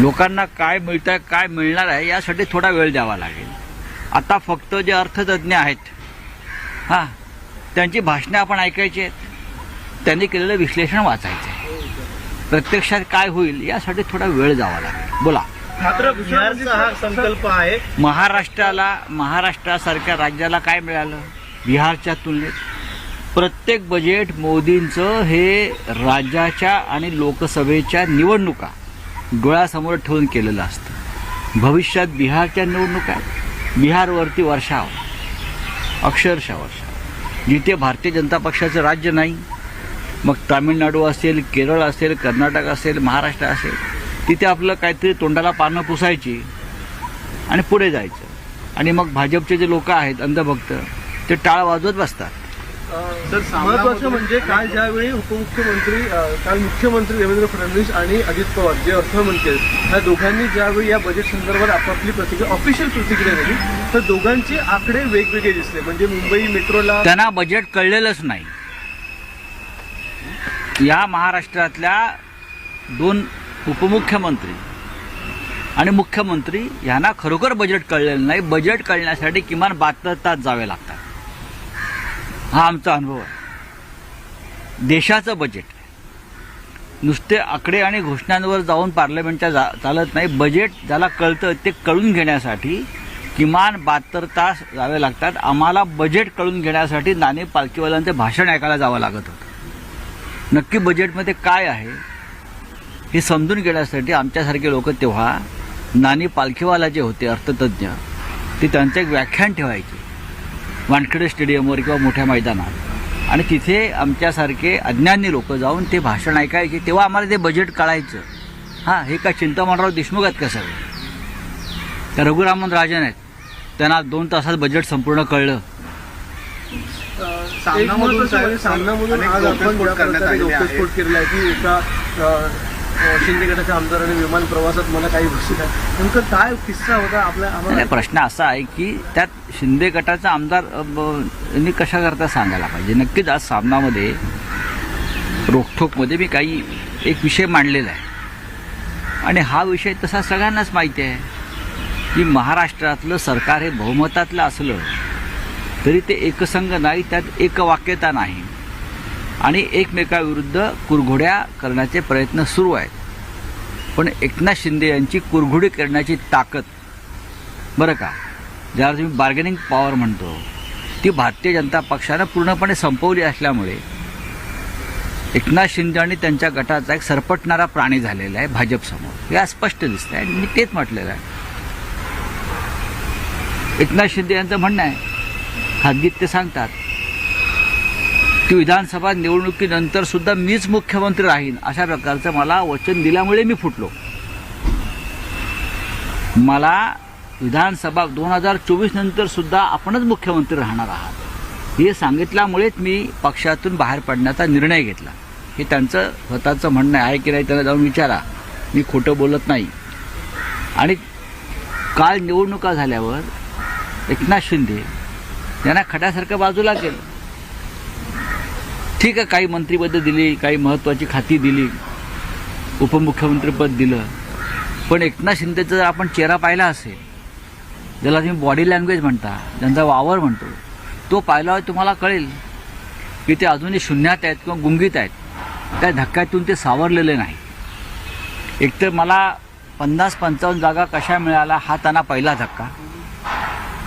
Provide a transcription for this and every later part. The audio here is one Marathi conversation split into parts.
लोकांना काय मिळतंय काय मिळणार आहे यासाठी थोडा वेळ द्यावा लागेल. आता फक्त जे अर्थतज्ज्ञ आहेत हां त्यांची भाषणं आपण ऐकायची आहेत. त्यांनी केलेलं विश्लेषण वाचायचं आहे प्रत्यक्षात काय होईल यासाठी थोडा वेळ जावा लागेल. बोला. मात्र बिहारचा हा संकल्प आहे. महाराष्ट्राला महाराष्ट्रासारख्या राज्याला काय मिळालं? बिहारच्या तुलनेत प्रत्येक बजेट मोदींचं हे राज्याच्या आणि लोकसभेच्या निवडणुका. डोळ्यासमोर ठेवून केलेलं असतं. भविष्यात बिहारच्या निवडणुका बिहारवरती वर्षाव अक्षरशः वर्षाव जिथे भारतीय जनता पक्षाचं राज्य नाही मग तामिळनाडू असेल केरळ असेल कर्नाटक असेल महाराष्ट्र असेल तिथे आपलं काहीतरी तोंडाला पानं पुसायची आणि पुढे जायचं. आणि मग भाजपचे जे लोक आहेत अंधभक्त ते टाळ वाजवत बसतात. महत्वाचं म्हणजे काल ज्यावेळी उपमुख्यमंत्री काल मुख्यमंत्री देवेंद्र फडणवीस आणि अजित पवार जे अर्थमंत्री आहेत, या दोघांनी ज्यावेळी या बजेट संदर्भात आपापली प्रतिक्रिया ऑफिशियल प्रतिक्रिया दिली तर दोघांचे आकडे वेगवेगळे दिसले. म्हणजे मुंबई मेट्रोला त्यांना बजेट कळलेलंच नाही. या महाराष्ट्रातल्या दोन उपमुख्यमंत्री आणि मुख्यमंत्री यांना खरोखर बजेट कळलेलं नाही. बजेट कळण्यासाठी किमान बहात्तर तास जावे लागतात. हा आमचा अनुभव आहे. देशाचं बजेट नुसते आकडे आणि घोषणांवर जाऊन पार्लमेंटच्या जा चालत नाही. बजेट ज्याला कळतं ते कळून घेण्यासाठी किमान बहात्तर तास जावे लागतात. आम्हाला बजेट कळून घेण्यासाठी नाणे पालखीवाल्यांचं भाषण ऐकायला जावं लागत होतं. नक्की बजेटमध्ये काय आहे हे समजून घेण्यासाठी आमच्यासारखे लोक तेव्हा नानी पालखीवाला जे होते अर्थतज्ज्ञ ते त्यांचं एक व्याख्यान ठेवायचे. वानखेडे स्टेडियमवर किंवा मोठ्या मैदानात. आणि तिथे आमच्यासारखे अज्ञानी लोक जाऊन ते भाषण ऐकायचे तेव्हा आम्हाला ते बजेट कळायचं. हां हे काय चिंतामणराव देशमुख आहेत का सगळे त्या रघुरामन राजन आहेत. त्यांना दोन तासात बजेट संपूर्ण कळलं. सामनामधून सामनामधून आज आपण लोकस्फोट केलेला आहे की एका शिंदे गटाच्या आमदाराने विमान प्रवासात मला काही घुसत नेमकं काय किस्सा होता आपल्या आम्हाला? प्रश्न असा आहे की त्यात शिंदे गटाचा आमदार यांनी कशा करता सांगायला पाहिजे? नक्कीच आज सामनामध्ये रोखठोकमध्ये मी काही एक विषय मांडलेला आहे. आणि हा विषय तसा सगळ्यांनाच माहिती आहे की महाराष्ट्रातलं सरकार हे बहुमतातलं असलं तरी ते एकसंघ नाही त्यात एकवाक्यता नाही. आणि एकमेकाविरुद्ध कुरघोड्या करण्याचे प्रयत्न सुरू आहेत. पण एकनाथ शिंदे यांची कुरघोडी करण्याची ताकद बरं का? ज्याला तुम्ही बार्गेनिंग पॉवर म्हणतो ती भारतीय जनता पक्षानं पूर्णपणे संपवली असल्यामुळे एकनाथ शिंदे आणि त्यांच्या गटाचा एक सरपटणारा प्राणी झालेला आहे भाजपसमोर हे स्पष्ट दिसतं आणि मी तेच म्हटलेलं आहे. एकनाथ शिंदे यांचं म्हणणं आहे. खाजगीत ते सांगतात. की विधानसभा निवडणुकीनंतर सुद्धा मीच मुख्यमंत्री राहीन अशा प्रकारचं मला वचन दिल्यामुळे मी फुटलो. मला विधानसभा दोन हजार चोवीस नंतर सुद्धा आपणच मुख्यमंत्री राहणार आहात. हे सांगितल्यामुळेच मी पक्षातून बाहेर पडण्याचा निर्णय घेतला. हे त्यांचं स्वतःचं म्हणणं आहे की नाही त्यांना जाऊन विचारा. मी खोटं बोलत नाही. आणि काल निवडणुका झाल्यावर एकनाथ शिंदे यांना खड्यासारखं बाजूला केलं. ठीक आहे काही मंत्रीपद दिली काही महत्त्वाची खाती दिली उपमुख्यमंत्रीपद दिलं. पण एकनाथ शिंदेचा जर आपण चेहरा पाहिला असेल ज्याला तुम्ही बॉडी लँग्वेज म्हणता ज्यांचा वावर म्हणतो तो पाहिल्यावर तुम्हाला कळेल की ते अजूनही शून्यात आहेत किंवा गुंगीत आहेत. त्या धक्क्यातून ते सावरलेले नाही. एकतर मला पन्नास पंचावन्न जागा कशा मिळाला हा त्यांना पहिला धक्का.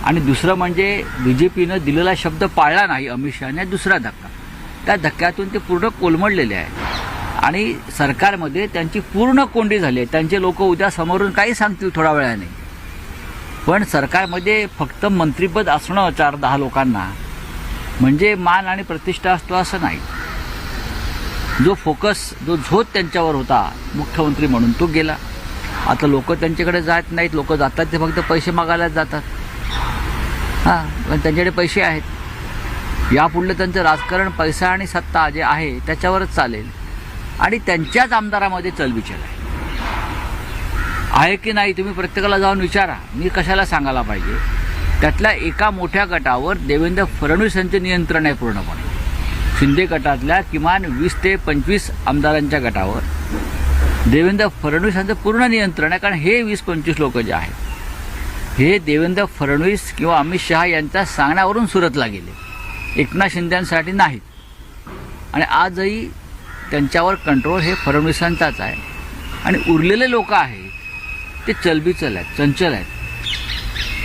आणि दुसरं म्हणजे बी जे पीनं दिलेला शब्द पाळला नाही अमित शहाने दुसरा धक्का. त्या धक्क्यातून ते पूर्ण कोलमडलेले आहेत. आणि सरकारमध्ये त्यांची पूर्ण कोंडी झाली आहे. त्यांचे लोक उद्या समोरून काही सांगतील थोड्या वेळाने. पण सरकारमध्ये फक्त मंत्रीपद असणं चार दहा लोकांना म्हणजे मान आणि प्रतिष्ठा असतो असं नाही. जो फोकस जो झोत त्यांच्यावर होता मुख्यमंत्री म्हणून तो गेला. आता लोक त्यांच्याकडे जात नाहीत. लोक जातात ते फक्त पैसे मागायलाच जातात. हां पण त्यांच्याकडे पैसे आहेत. यापुढलं त्यांचं राजकारण पैसा आणि सत्ता जे आहे त्याच्यावरच चालेल. आणि त्यांच्याच आमदारामध्ये चलबिचल आहे. आहे की नाही तुम्ही प्रत्येकाला जाऊन विचारा. मी कशाला सांगायला पाहिजे? त्यातल्या एका मोठ्या गटावर देवेंद्र फडणवीस यांचे नियंत्रण आहे पूर्णपणे. शिंदे गटातल्या किमान वीस ते पंचवीस आमदारांच्या गटावर देवेंद्र फडणवीस यांचं पूर्ण नियंत्रण आहे कारण हे वीस पंचवीस लोक जे आहेत हे देवेंद्र फडणवीस किंवा अमित शहा यांच्या सांगण्यावरून सुरतला गेले. एकनाथ शिंद्यांसाठी नाहीत आणि आजही त्यांच्यावर कंट्रोल हे फडणवीसांचाच आहे. आणि उरलेले लोक आहेत ते चलबिचल आहेत चंचल आहेत.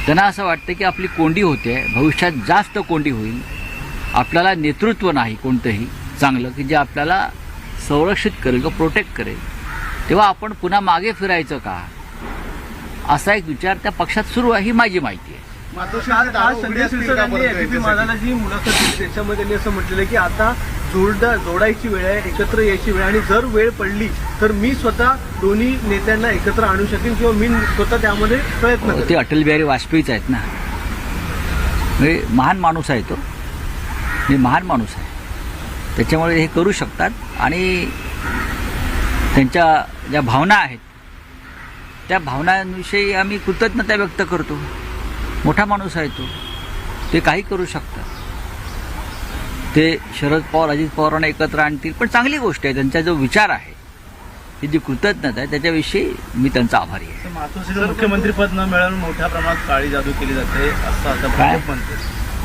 त्यांना असं वाटतं की आपली कोंडी होते भविष्यात जास्त कोंडी होईल. आपल्याला नेतृत्व नाही कोणतंही चांगलं की जे आपल्याला संरक्षित करेल किंवा प्रोटेक्ट करेल. तेव्हा आपण पुन्हा मागे फिरायचं का? असा एक विचार त्या पक्षात सुरू आहे ही माझी माहिती आहे. आज आज संजय जी मुलाखत दिली त्याच्यामध्ये त्यांनी असं म्हटलेलं की आता जोडदा जोडायची वेळ आहे एकत्र यायची वेळ आणि जर वेळ पडली तर मी स्वतः दोन्ही नेत्यांना एकत्र आणू शकेन किंवा मी स्वतः त्यामध्ये प्रयत्न ते अटल बिहारी वाजपेयीच आहेत ना. हे महान माणूस आहे तो. हे महान माणूस आहे. त्याच्यामुळे हे करू शकतात. आणि त्यांच्या ज्या भावना आहेत त्या भावनांविषयी आम्ही कृतज्ञता व्यक्त करतो. मोठा माणूस आहे तो. ते काही करू शकतात. ते शरद पवार अजित पवारांना एकत्र आणतील. पण चांगली गोष्ट आहे त्यांचा जो विचार आहे ही जी कृतज्ञता आहे त्याच्याविषयी मी त्यांचा आभारी आहे. मातोश्रीला मुख्यमंत्री पद न मिळालं मोठ्या प्रमाणात काळी जादू केली जाते असं आता काय? भाजप म्हणते.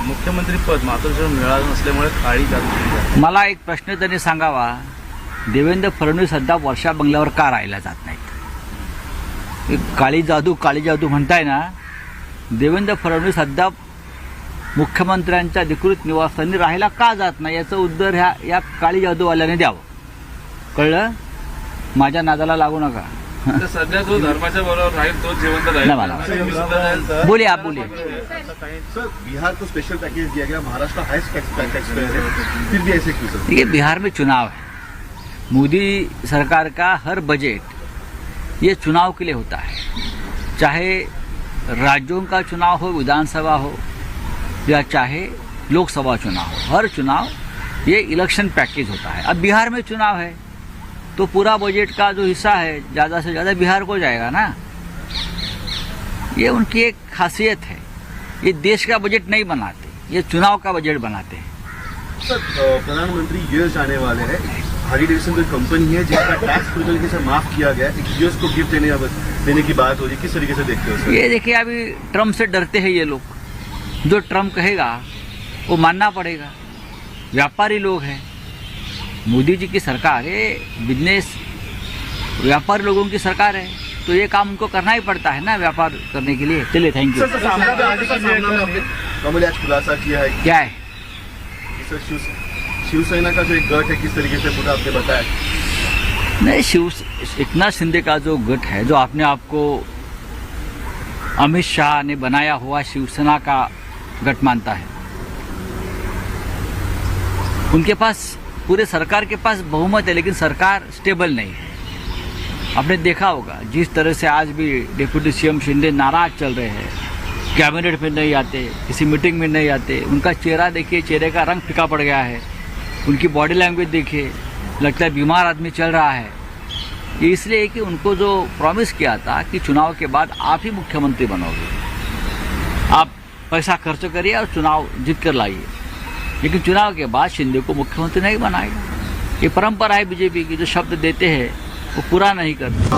मुख्यमंत्री पद मातोश्रीला मिळालं नसल्यामुळे काळी जादू केली जाते. मला एक प्रश्न त्यांनी सांगावा. देवेंद्र फडणवीस सध्या वर्षा बंगल्यावर का राहायला जात नाहीत? काळी जादू काळी जादू म्हणताय ना देवेंद्र फडणवीस सध्या मुख्यमंत्र्यांच्या अधिकृत निवासस्थानी राहायला का जात नाही याचं उत्तर ह्या या काळी जादूवाल्याने द्यावं. कळलं? माझ्या नादाला लागू नका. सध्या जो धर्माच्या बरोबर राहील तो जिवंत. बोलिए आप बोलिए सर बिहार को स्पेशल पैकेज दिया गया महाराष्ट्र फिर भी ऐसे क्यों देखिए बिहार में चुनाव है। मोदी सरकार का हर बजट ये चुनाव के लिए होता है। चाहे राज्यों का चुनाव हो, विधानसभा हो, या चाहे लोकसभा चुनाव हो, हर चुनाव, ये इलेक्शन पैकेज होता है। अब बिहार में चुनाव है तो पूरा बजट का जो हिस्सा है, ज़्यादा से ज़्यादा बिहार को जाएगा ना? ये उनकी एक खासियत है। ये देश का बजट नहीं बनाते, ये चुनाव का बजट बनाते हैं। सर प्रधानमंत्री यूएस जाने वाले हैं हारी डेविसन कोई कंपनी है जिसका टैक्स पूरी तरीके से माफ़ किया गया है? यूएस को गिफ्ट देने देने की बात हो रही किस तरीके से देखते हो ये देखिए अभी ट्रंप से डरते हैं ये लोग। जो ट्रंप कहेगा वो मानना पड़ेगा। व्यापारी लोग हैं। मोदी जी की सरकार ये बिज़नेस व्यापारी लोगों की सरकार है। तो ये काम उनको करना ही पड़ता है ना व्यापार करने के लिए। चलिए थैंक यू खुलासा किया है। क्या है? शिवसेना का जो एक गठ है, किस तरीके से पूरा आपने बताया? नहीं शिव इतना शिंदे का जो गठ है, जो आपने आपको अमित शाह ने बनाया हुआ शिवसेना का गठ मानता है। उनके पास, पूरे सरकार के पास बहुमत है, लेकिन सरकार स्टेबल नहीं है। आपने देखा होगा, जिस तरह से आज भी डिप्यूटी सीएम शिंदे नाराज़ चल रहे हैं, कैबिनेट में नहीं आते, किसी मीटिंग में नहीं आते, उनका चेहरा देखिए, चेहरे का रंग फीका पड़ गया है। उनकी बॉडी लैंग्वेज देखिए लगता है बीमार आदमी चल रहा है। ये इसलिए कि उनको जो प्रॉमिस किया था कि चुनाव के बाद आप ही मुख्यमंत्री बनोगे। आप पैसा खर्च करिए और चुनाव जीत कर लाइए। लेकिन चुनाव के बाद शिंदे को मुख्यमंत्री नहीं बनाएगा। ये परंपरा है बीजेपी की, जो शब्द देते हैं, वो पूरा नहीं करते।